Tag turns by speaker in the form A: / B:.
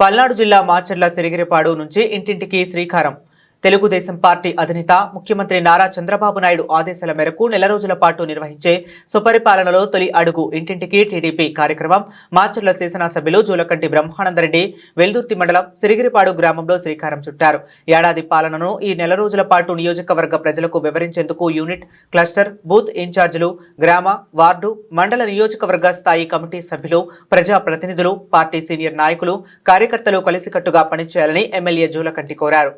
A: పల్నాడు జిల్లా మాచర్ల సిరిగిరిపాడు నుంచి ఇంటింటికి శ్రీకారం. తెలుగుదేశం పార్టీ అధినేత ముఖ్యమంత్రి నారా చంద్రబాబు నాయుడు ఆదేశాల మేరకు నెల రోజుల పాటు నిర్వహించే సుపరిపాలనలో తొలి అడుగు ఇంటింటికి టీడీపీ కార్యక్రమం. మాచర్ల శాసనసభ్యులు జూలకంటి బ్రహ్మానందరెడ్డి వెల్దుర్తి మండలం సిరిగిరిపాడు గ్రామంలో శ్రీకారం చుట్టారు. ఏడాది పాలనను ఈ నెల రోజుల పాటు నియోజకవర్గ ప్రజలకు వివరించేందుకు యూనిట్ క్లస్టర్ బూత్ ఇన్ఛార్జీలు గ్రామ వార్డు మండల నియోజకవర్గ స్థాయి కమిటీ సభ్యులు ప్రజా ప్రతినిధులు పార్టీ సీనియర్ నాయకులు కార్యకర్తలు కలిసికట్టుగా పనిచేయాలని ఎమ్మెల్యే జూలకంటి కోరారు.